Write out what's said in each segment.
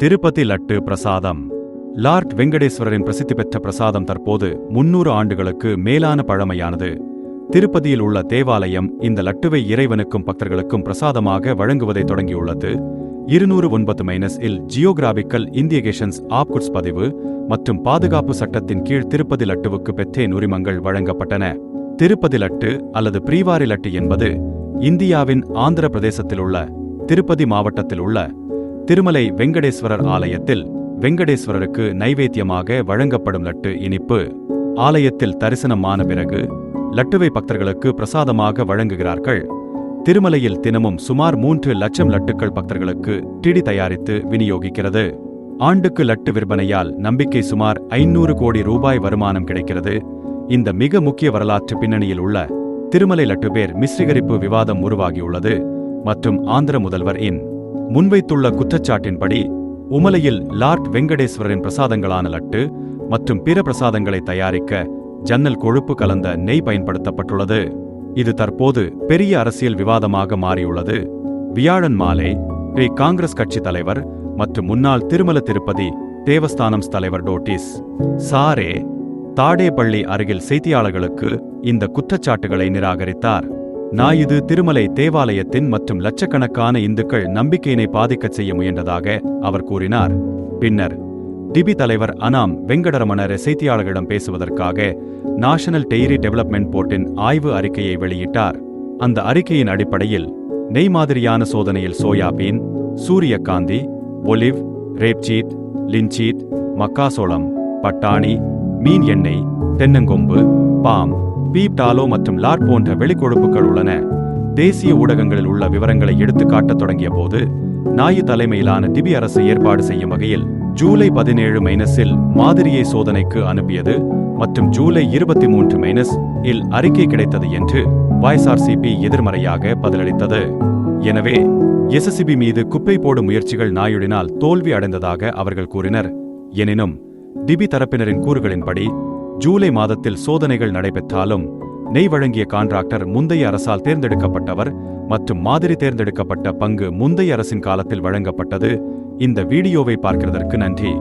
திருப்பதி லட்டு பிரசாதம். லார்ட் வெங்கடேஸ்வரரின் பிரசித்தி பெற்ற பிரசாதம் தற்போது முன்னூறு ஆண்டுகளுக்கு மேலான பழமையானது. திருப்பதியில் உள்ள தேவாலயம் இந்த லட்டுவை இறைவனுக்கும் பக்தர்களுக்கும் பிரசாதமாக வழங்குவதை தொடங்கியுள்ளது. இருநூறு ஒன்பது மைனஸ் இல் ஜியோகிராபிக்கல் இந்தியகேஷன்ஸ் ஆப்குட்ஸ் பதிவு மற்றும் பாதுகாப்பு சட்டத்தின் கீழ் திருப்பதி லட்டுவுக்கு பெற்றேன் உரிமங்கள் வழங்கப்பட்டன. திருப்பதி லட்டு அல்லது பிரீவாரி லட்டு என்பது இந்தியாவின் ஆந்திர பிரதேசத்தில் உள்ள திருப்பதி மாவட்டத்தில் உள்ள திருமலை வெங்கடேஸ்வரர் ஆலயத்தில் வெங்கடேஸ்வரருக்கு நைவேத்தியமாக வழங்கப்படும் லட்டு இனிப்பு. ஆலயத்தில் தரிசனமான பிறகு லட்டுவை பக்தர்களுக்கு பிரசாதமாக வழங்குகிறார்கள். திருமலையில் தினமும் சுமார் மூன்று லட்சம் லட்டுக்கள் பக்தர்களுக்கு டிடி தயாரித்து விநியோகிக்கிறது. ஆண்டுக்கு லட்டு விற்பனையால் நம்பிக்கை சுமார் ஐநூறு கோடி ரூபாய் வருமானம் கிடைக்கிறது. இந்த மிக முக்கிய வரலாற்று பின்னணியில் உள்ள திருமலை லட்டு பேர் மிஸ்ரிகரிப்பு விவாதம் உருவாகியுள்ளது மற்றும் ஆந்திர முதல்வர் இன் முன்வைத்துள்ள குற்றச்சாட்டின்படி உமலையில் லார்ட் வெங்கடேஸ்வரரின் பிரசாதங்களான லட்டு மற்றும் பிற பிரசாதங்களை தயாரிக்க ஜன்னல் கொழுப்பு கலந்த நெய் பயன்படுத்தப்பட்டுள்ளது. இது தற்போது பெரிய அரசியல் விவாதமாக மாறியுள்ளது. வியாழன் மாலை ஸ்ரீ காங்கிரஸ் கட்சி தலைவர் மற்றும் முன்னாள் திருமல திருப்பதி தேவஸ்தானம் தலைவர் டோட்டிஸ் சாரே தாடேபள்ளி அருகில் செய்தியாளர்களுக்கு இந்த குற்றச்சாட்டுகளை நிராகரித்தார். ஞாயிறு திருமலை தேவாலயத்தின் மற்றும் லட்சக்கணக்கான இந்துக்கள் நம்பிக்கையினை பாதிக்கச் செய்ய முயன்றதாக அவர் கூறினார். பின்னர் டிபி தலைவர் அனாம் வெங்கடரமணர் செய்தியாளர்களிடம் பேசுவதற்காக நேஷனல் டெய்ரி டெவலப்மெண்ட் போர்ட்டின் ஆய்வு அறிக்கையை வெளியிட்டார். அந்த அறிக்கையின் அடிப்படையில் நெய் மாதிரியான சோதனையில் சோயாபீன் சூரியகாந்தி ஒலிவ் ரேப்சீத் லிஞ்சீத் மக்காசோளம் பட்டாணி மீன் எண்ணெய் தென்னங்கொம்பு பாம் பீப் டாலோ மற்றும் லார் போன்ற வெளிக்கொழுப்புகள் உள்ளன. தேசிய ஊடகங்களில் உள்ள விவரங்களை எடுத்து காட்டத் தொடங்கிய போது நாயு தலைமையிலான திபி அரசு ஏற்பாடு செய்யும் வகையில் ஜூலை பதினேழு மைனஸில் மாதிரியை சோதனைக்கு அனுப்பியது மற்றும் ஜூலை இருபத்தி மூன்று மைனஸ் இல் அறிக்கை கிடைத்தது என்று YSRCP எதிர்மறையாக பதிலளித்தது. எனவே எஸ்எஸ்சிபி மீது குப்பை போடும் முயற்சிகள் நாயுடினால் தோல்வி அடைந்ததாக அவர்கள் கூறினர். எனினும் டிபி தரப்பினரின் கூறுகளின்படி ஜூலை மாதத்தில் சோதனைகள் நடைபெற்றாலும் நெய் வழங்கிய கான்ட்ராக்டர் முந்தைய அரசால் தேர்ந்தெடுக்கப்பட்டவர் மற்றும் மாதிரி தேர்ந்தெடுக்கப்பட்ட பங்கு முந்தைய அரசின் காலத்தில் வழங்கப்பட்டது. இந்த வீடியோவை பார்க்கிறதற்கு நன்றி.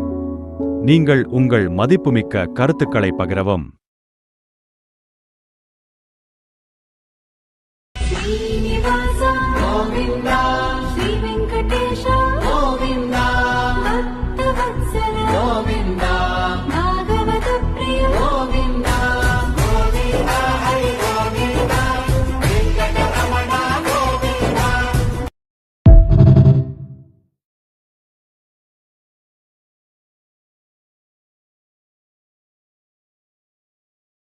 நீங்கள் உங்கள் மதிப்புமிக்க கருத்துக்களை பகிரவும்.